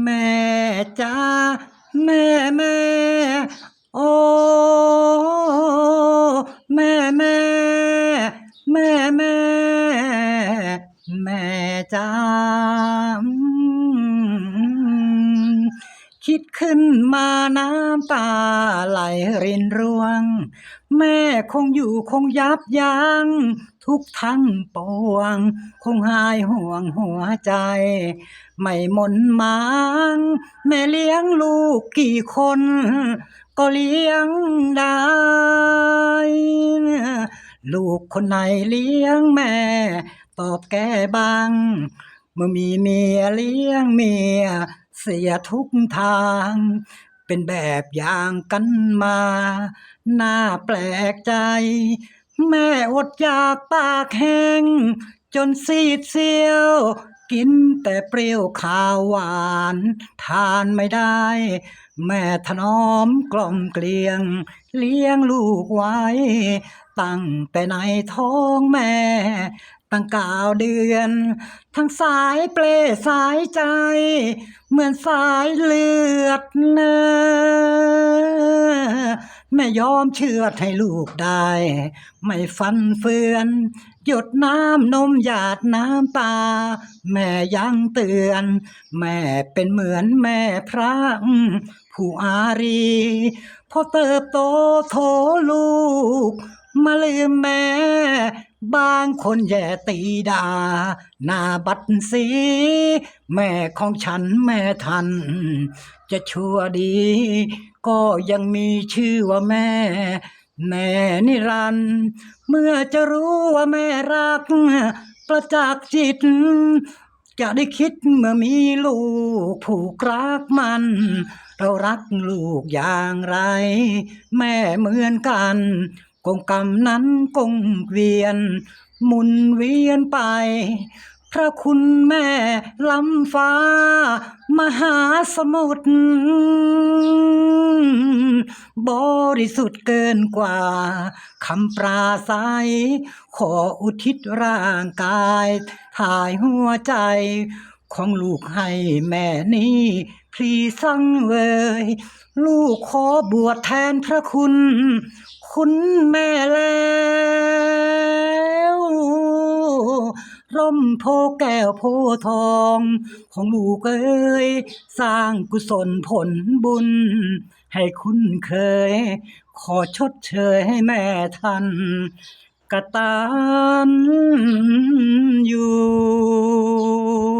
แม่จ้าแม่แม่โอ้แม่แม่แม่แม่แม่จ้า คิดขึ้นมาน้ำตาไหลรินร่วง แม่คงอยู่คงยับยัง้งทุกทั้งปวง คงหายห่วงหัวใจ ไม่หมนหมาง แม่เลี้ยงลูกกี่คน ก็เลี้ยงได้ ลูกคนไหนเลี้ยงแม่ ตอบแก้บ้าง เมื่อมีเมียเลี้ยงเมีย เสียทุกทาง เป็นแบบอย่างกันมา น่าแปลกใจ แม่อดอยากปากแห้ง จนซีดเซียว กินแต่เปรี้ยวข้าวหวาน ทานไม่ได้ แม่ถนอมกล่อมเกลียง เลี้ยงลูกไว้ ตั้งแต่ในท้องแม่ ตั้งเก้าเดือน ทั้งสายเปลสายใจ เหมือนสายเลือดเนื้อ แม่ยอมเชื่อให้ลูกได้ ไม่ฟันเฟือน หยดน้ำนมหยาดน้ำตา แม่ยังเตือน แม่เป็นเหมือนแม่พระผู้อารีพอเติบโตโถลูก มาลืมแม่ บางคนแย่ตีดา หน้าบัดสี แม่ของฉันแม่ทัน จะชั่วดี ก็ยังมีชื่อว่าแม่ แม่นิรันด์เมื่อจะรู้ว่าแม่รัก ประจักษ์จิต จะได้คิดเมื่อมีลูกผูกรักมัน เรารักลูกอย่างไร แม่เหมือนกัน กงกรรมนั้นกงเวียน หมุนเวียนไป พระคุณแม่ล้ำฟ้า มหาสมุทรบริสุทธิ์เกินกว่าคำปราศัย ขออุทิศร่างกาย ถ่ายหัวใจ ของลูกให้แม่นี้พลีสังเวย ลูกขอบวชแทนพระคุณ คุณแม่แล้วร่มโพแก้วโพทอง ของลูกเอ้ยสร้างกุศลผลบุญ ให้คุณเคย ขอชดเชยให้แม่ท่านกระตันอยู่